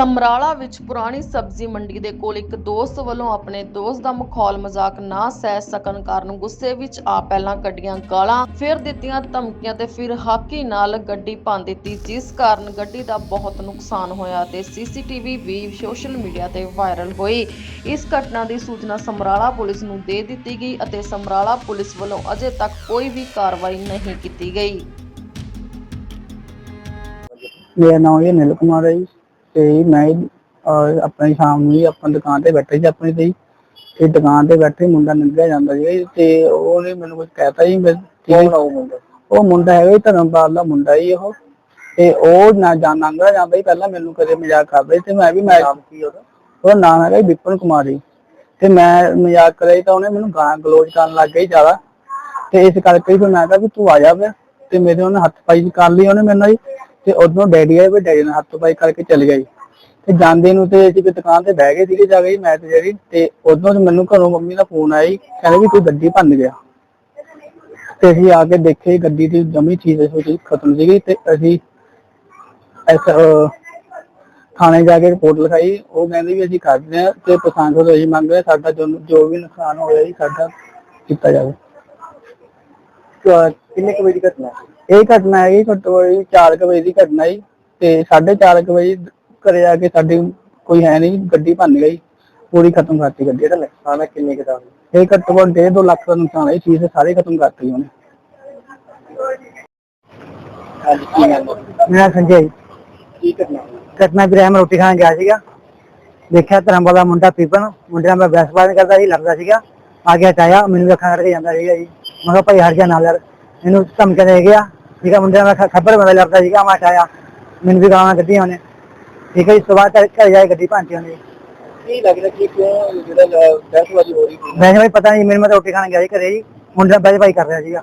ਸਮਰਾਲਾ ਵਿੱਚ ਪੁਰਾਣੀ ਸਬਜ਼ੀ ਮੰਡੀ ਦੇ ਕੋਲ ਇੱਕ ਦੋਸਤ ਵੱਲੋਂ ਆਪਣੇ ਦੋਸਤ ਦਾ ਮਖੌਲ ਮਜ਼ਾਕ ਨਾ ਸਹਿ ਸਕਣ ਕਾਰਨ ਗੁੱਸੇ ਵਿੱਚ ਆ ਪਹਿਲਾਂ ਕੱਢੀਆਂ ਗਾਲਾਂ, ਫਿਰ ਦਿੱਤੀਆਂ ਧਮਕੀਆਂ ਤੇ ਫਿਰ ਹਾਕੀ ਨਾਲ ਗੱਡੀ ਭੰਨ ਦਿੱਤੀ, ਜਿਸ ਕਾਰਨ ਗੱਡੀ ਦਾ ਬਹੁਤ ਨੁਕਸਾਨ ਹੋਇਆ ਤੇ ਸੀਸੀਟੀਵੀ ਵੀ ਸੋਸ਼ਲ ਮੀਡੀਆ ਤੇ ਵਾਇਰਲ ਹੋਈ। ਇਸ ਘਟਨਾ ਦੀ ਸੂਚਨਾ ਸਮਰਾਲਾ ਪੁਲਿਸ ਨੂੰ ਦੇ ਦਿੱਤੀ ਗਈ ਅਤੇ ਸਮਰਾਲਾ ਪੁਲਿਸ ਵੱਲੋਂ ਅਜੇ ਤੱਕ ਕੋਈ ਵੀ ਕਾਰਵਾਈ ਨਹੀਂ ਕੀਤੀ ਗਈ। ਮੇਰਾ ਨਾਮ ਇਹ ਨਿਲ ਕੁਮਾਰ ਹੈ ਜੀ। ਤੇ ਮੈਂ ਆਪਣੀ ਸ਼ਾਮ ਨੂੰ ਹੀ ਆਪਣੀ ਦੁਕਾਨ ਤੇ ਬੈਠੇ ਸੀ ਆਪਣੀ ਤੇ ਹੀ। ਤੇ ਦੁਕਾਨ ਤੇ ਬੈਠੇ ਮੁੰਡਾ ਲੰਘਿਆ ਜਾਂਦਾ ਸੀ ਤੇ ਉਹਨੇ ਮੈਨੂੰ ਕੁਝ ਕਹਿਤਾ ਜੀ ਮੈਂ ਠੀਕ ਉਹ ਮੁੰਡਾ? ਉਹ ਮੁੰਡਾ ਹੈਗਾ ਧਰਮਪਾਲ ਦਾ ਮੁੰਡਾ ਜੀ ਉਹ। ਤੇ ਉਹ ਨਾ ਜਾਂ ਲੰਘਦਾ ਜਾਂਦਾ ਸੀ ਪਹਿਲਾਂ ਮੈਨੂੰ ਕਦੇ ਮਜ਼ਾਕ ਕਰਦਾ ਸੀ ਤੇ ਮੈਂ ਵੀ ਮੈਂ ਕੀ ਉਹਦਾ? ਉਹਦਾ ਨਾਮ ਹੈਗਾ ਵਿਪਨ ਕੁਮਾਰ ਜੀ। ਤੇ ਮੈਂ ਮਜ਼ਾਕ ਕਰਿਆ ਤਾਂ ਉਹਨੇ ਮੈਨੂੰ ਗਾਲਾਂ ਗਲੋਚ ਕਰਨ ਲੱਗ ਗਈ ਜ਼ਿਆਦਾ। ਤੇ ਇਸ ਕਰਕੇ ਫਿਰ ਮੈਂ ਕਿਹਾ ਵੀ ਤੂੰ ਆ ਜਾ ਫਿਰ। ਤੇ ਮੇਰੇ ਉਹਨੇ ਹੱਥ ਪਾਈ ਕਰ ਲਈ ਉਹਨੇ ਜੀ ਤੇ ਉਦੋਂ ਡੈਡੀ ਆਏ ਵੀ ਡੈਡੀ ਨਾਲ ਹੱਥ ਪਾਈ ਕਰਕੇ ਚਲੇ ਗਏ ਤੇ ਜਾਂਦੇ ਨੂੰ ਤੇ ਅਸੀਂ ਵੀ ਦੁਕਾਨ ਤੇ ਬਹਿ ਗਏ ਸੀਗੇ ਜਾ ਕੇ ਮੈਂ ਤੇ ਜਿਹੜੀ ਤੇ ਉਦੋਂ ਮੈਨੂੰ ਘਰੋਂ ਮੰਮੀ ਦਾ ਫੋਨ ਆਇਆ ਕਹਿੰਦੇ ਵੀ ਕੋਈ ਗੱਡੀ ਭੰਨ ਗਿਆ। ਤੇ ਅਸੀਂ ਆ ਕੇ ਦੇਖੇ ਗੱਡੀ ਦੀ ਜਮੀ ਚੀਜ਼ ਉਹ ਚੀਜ਼ ਖਤਮ ਸੀਗੀ ਤੇ ਅਸੀਂ ਐਸ ਅਹ, ਥਾਣੇ ਜਾ ਕੇ ਰਿਪੋਰਟ ਲਿਖਾਈ ਉਹ ਕਹਿੰਦੇ ਵੀ ਅਸੀਂ ਕਰਦੇ ਆ ਤੇ ਪਸੰਦ ਤੋਂ ਅਸੀਂ ਮੰਗ ਰਹੇ ਸਾਡਾ ਜੋ ਜੋ ਵੀ ਨੁਕਸਾਨ ਹੋਇਆ ਜੀ ਸਾਡਾ ਕੀਤਾ ਜਾਵੇ। ਕਿੰਨੇ ਕੁ ਵਜੇ ਦੀ ਘਟਨਾ ਇਹ ਘਟਨਾ ਹੈ ਜੀ ਘੱਟੋ ਘੱਟ 4 ਕੁ ਵਜੇ ਦੀ ਘਟਨਾ ਜੀ ਤੇ 4:30 ਕੁ ਵਜੇ ਘਰੇ ਆ ਕੇ ਸਾਡੀ ਕੋਈ ਹੈ ਨਹੀਂ ਗੱਡੀ ਭੰਨ ਗਈ ਪੂਰੀ ਖਤਮ ਕਰਤੀ ਗੱਡੀ। ਇਹਦਾ ਨੁਕਸਾਨ ਕਿੰਨੇ ਕੁ ਦਾ? ਇਹ ਘੱਟੋ ਘੱਟ 1.5 ਲੱਖ ਦਾ ਨੁਕਸਾਨ ਹੈ ਇਹ ਚੀਜ਼ ਸਾਰੇ ਖਤਮ ਕਰਤੀ ਉਹਨੇ। ਹਾਂਜੀ ਕੀ ਨਾਮ ਮੇਰਾ ਸੰਜੇ ਕੀ ਘਟਨਾ ਘਟਨਾ ਵੀਰੇ ਮੈਂ ਰੋਟੀ ਖਾਣ ਗਿਆ ਸੀਗਾ। ਦੇਖਿਆ ਧਰਮ ਦਾ ਮੁੰਡਾ ਪੀਪਨ ਮੁੰਡੇ ਨਾਲ ਮੈਂ ਬਹਿਸਬਾਜ਼ੀ ਕਰਦਾ ਸੀ ਲੜਦਾ ਸੀਗਾ। ਆ ਗਿਆ ਚਾਇਆ ਮੈਨੂੰ ਵੇਖਣ ਕਰਕੇ ਜਾਂਦਾ ਸੀਗਾ ਜੀ। ਮੈਂ ਕਿਹਾ ਭਾਈ ਜਾ ਨਾਲ ਯਾਰ। ਇਹਨੂੰ ਧਮਕੇ ਦੇ ਗਿਆ ਠੀਕ ਹੈ ਮੁੰਡੇ ਨਾਲ ਖੱਬਰ ਬੰਦਾ ਲੜਦਾ ਸੀਗਾ ਮੈਂ ਚਾਇਆ ਮੈਨੂੰ ਵੀ ਗਾਲਾਂ ਕੱਢੀਆਂ ਉਹਨੇ। ਠੀਕ ਹੈ ਜੀ ਸਵੇਰ ਤੱਕ ਘਰ ਜਾਏ ਗੱਡੀ ਭਾਂਤੀ ਉਹਨੇ। ਕੀ ਲੱਗਦਾ ਕਿ ਕਿਉਂ ਜਿਹੜਾ ਬਹਿਸਬਾਜ਼ੀ ਹੋ ਰਹੀ ਮੈਨੂੰ ਵੀ ਪਤਾ ਨਹੀਂ ਮੈਨੂੰ ਮੈਂ ਤਾਂ ਰੋਟੀ ਖਾਣ ਗਿਆ ਸੀ ਘਰੇ ਜੀ। ਮੁੰਡੇ ਨਾਲ ਬਹਿਸਬਾਜ਼ੀ ਕਰ ਰਿਹਾ ਸੀਗਾ।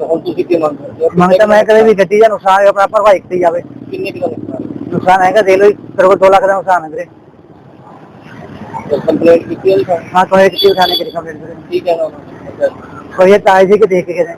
ਹੁਣ ਤੁਸੀਂ ਕੀ ਮੰਗ ਕਰਦੇ ਮੰਗ ਤਾਂ ਮੈਂ ਕਦੇ ਵੀ ਗੱਡੀ ਦਾ ਨੁਕਸਾਨ ਆਪਣਾ ਭਰਵਾਈ ਕੀਤੀ ਜਾਵੇ। ਕਿੰਨੇ ਕਿਲੋ ਨੁਕਸਾਨ? ਹੈਗਾ ਦੇ ਲੋ ਤੇਰੇ ਕੋਲ 2 ਲੱਖ ਦਾ ਨੁਕਸਾਨ ਹੈ ਵੀਰੇ। ਕੰਪਲੇਂਟ ਕੀਤੀ ਹੈ ਹਾਂ ਕੋਈ ਚੀਜ਼ ਖਾਣੇ ਦੀ ਕੰਪਲੇਂਟ ਠੀਕ ਹੈ ਨਾ? ਵਧੀਆ ਤਾਜ਼ੀ ਕੇ ਦੇਖ ਕੇ ਗਏ।